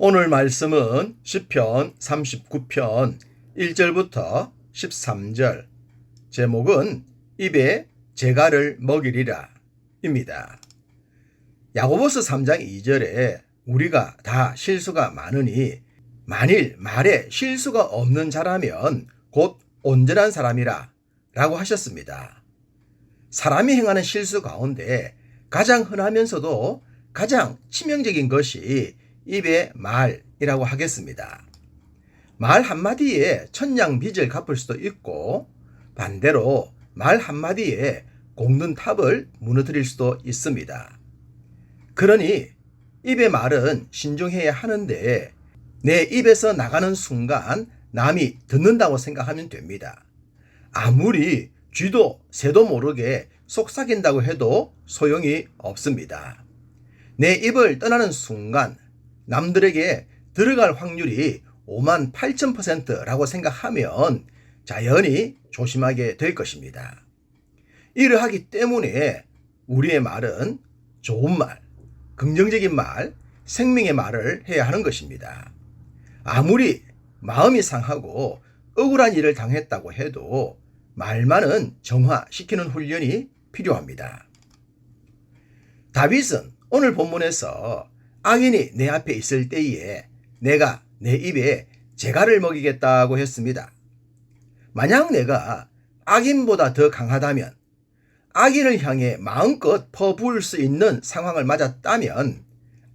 오늘 말씀은 시편 39편 1절부터 13절 제목은 입에 재갈을 먹이리라 입니다. 야고보스 3장 2절에 우리가 다 실수가 많으니 만일 말에 실수가 없는 자라면 곧 온전한 사람이라 라고 하셨습니다. 사람이 행하는 실수 가운데 가장 흔하면서도 가장 치명적인 것이 입의 말이라고 하겠습니다. 말 한마디에 천냥 빚을 갚을 수도 있고 반대로 말 한마디에 공든 탑을 무너뜨릴 수도 있습니다. 그러니 입의 말은 신중해야 하는데 내 입에서 나가는 순간 남이 듣는다고 생각하면 됩니다. 아무리 쥐도 새도 모르게 속삭인다고 해도 소용이 없습니다. 내 입을 떠나는 순간 남들에게 들어갈 확률이 5만 8천 퍼센트라고 생각하면 자연히 조심하게 될 것입니다. 이러하기 때문에 우리의 말은 좋은 말, 긍정적인 말, 생명의 말을 해야 하는 것입니다. 아무리 마음이 상하고 억울한 일을 당했다고 해도 말만은 정화시키는 훈련이 필요합니다. 다윗은 오늘 본문에서 악인이 내 앞에 있을 때에 내가 내 입에 재갈을 먹이겠다고 했습니다. 만약 내가 악인보다 더 강하다면 악인을 향해 마음껏 퍼부을 수 있는 상황을 맞았다면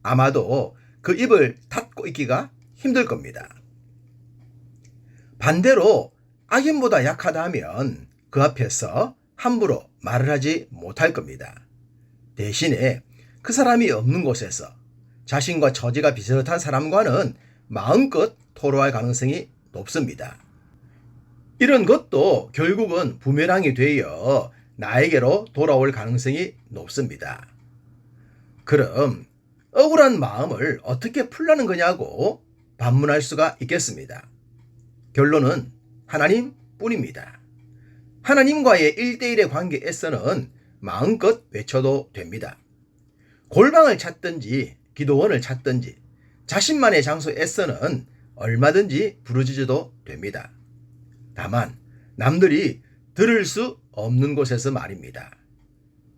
아마도 그 입을 닫고 있기가 힘들 겁니다. 반대로 악인보다 약하다면 그 앞에서 함부로 말을 하지 못할 겁니다. 대신에 그 사람이 없는 곳에서 자신과 처지가 비슷한 사람과는 마음껏 토로할 가능성이 높습니다. 이런 것도 결국은 부메랑이 되어 나에게로 돌아올 가능성이 높습니다. 그럼 억울한 마음을 어떻게 풀라는 거냐고 반문할 수가 있겠습니다. 결론은 하나님 뿐입니다. 하나님과의 1대1의 관계에서는 마음껏 외쳐도 됩니다. 골방을 찾든지 기도원을 찾든지 자신만의 장소에서는 얼마든지 부르짖어도 됩니다. 다만 남들이 들을 수 없는 곳에서 말입니다.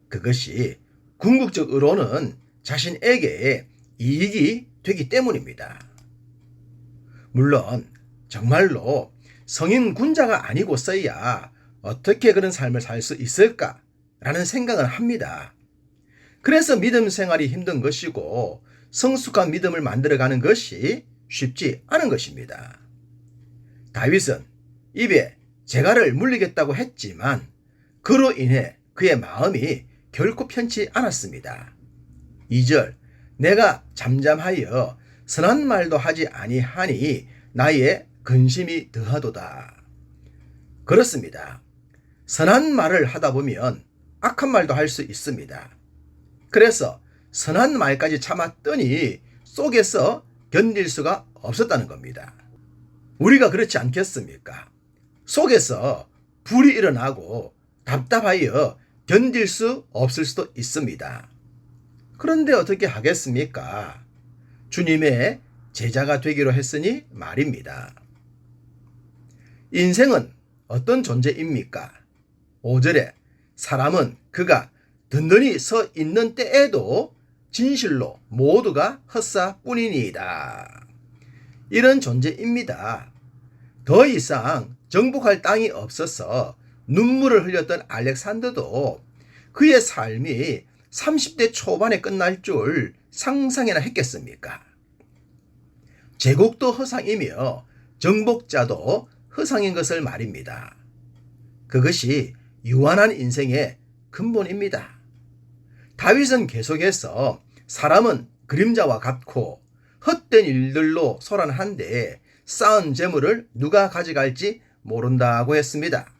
그것이 궁극적으로는 자신에게 이익이 되기 때문입니다. 물론 정말로 성인 군자가 아니고서야 어떻게 그런 삶을 살 수 있을까라는 생각은 합니다. 그래서 믿음 생활이 힘든 것이고 성숙한 믿음을 만들어가는 것이 쉽지 않은 것입니다. 다윗은 입에 재갈을 물리겠다고 했지만 그로 인해 그의 마음이 결코 편치 않았습니다. 2절 내가 잠잠하여 선한 말도 하지 아니하니 나의 근심이 더하도다. 그렇습니다. 선한 말을 하다 보면 악한 말도 할 수 있습니다. 그래서 선한 말까지 참았더니 속에서 견딜 수가 없었다는 겁니다. 우리가 그렇지 않겠습니까? 속에서 불이 일어나고 답답하여 견딜 수 없을 수도 있습니다. 그런데 어떻게 하겠습니까? 주님의 제자가 되기로 했으니 말입니다. 인생은 어떤 존재입니까? 5절에 사람은 그가 든든히 서 있는 때에도 진실로 모두가 헛사뿐이니이다. 이런 존재입니다. 더 이상 정복할 땅이 없어서 눈물을 흘렸던 알렉산더도 그의 삶이 30대 초반에 끝날 줄 상상이나 했겠습니까? 제국도 허상이며 정복자도 허상인 것을 말입니다. 그것이 유한한 인생의 근본입니다. 다윗은 계속해서 사람은 그림자와 같고 헛된 일들로 소란한데 쌓은 재물을 누가 가져갈지 모른다고 했습니다.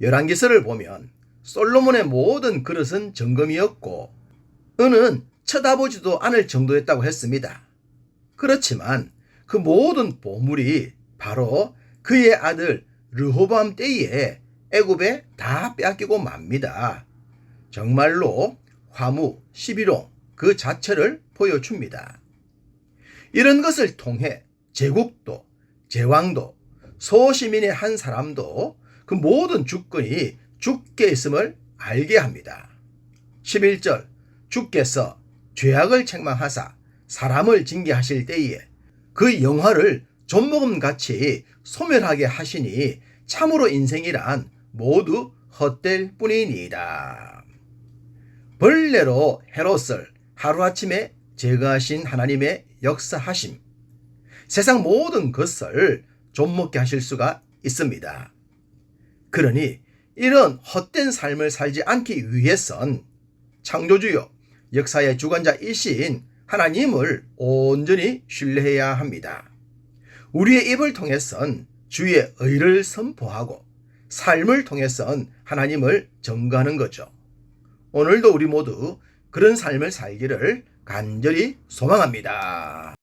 열왕기서를 보면 솔로몬의 모든 그릇은 정금이었고 은은 쳐다보지도 않을 정도였다고 했습니다. 그렇지만 그 모든 보물이 바로 그의 아들 르호밤 때에 애굽에 다 빼앗기고 맙니다. 정말로 화무 11호 그 자체를 보여줍니다. 이런 것을 통해 제국도, 제왕도, 소시민의 한 사람도 그 모든 주권이 주께 있음을 알게 합니다. 11절 주께서 죄악을 책망하사 사람을 징계하실 때에 그 영화를 존목음같이 소멸하게 하시니 참으로 인생이란 모두 헛될 뿐이니이다. 벌레로 헤롯을 하루아침에 제거하신 하나님의 역사하심. 세상 모든 것을 좀먹게 하실 수가 있습니다. 그러니 이런 헛된 삶을 살지 않기 위해선 창조주요 역사의 주관자이신 하나님을 온전히 신뢰해야 합니다. 우리의 입을 통해선 주의 의를 선포하고 삶을 통해선 하나님을 증거하는 거죠. 오늘도 우리 모두 그런 삶을 살기를 간절히 소망합니다.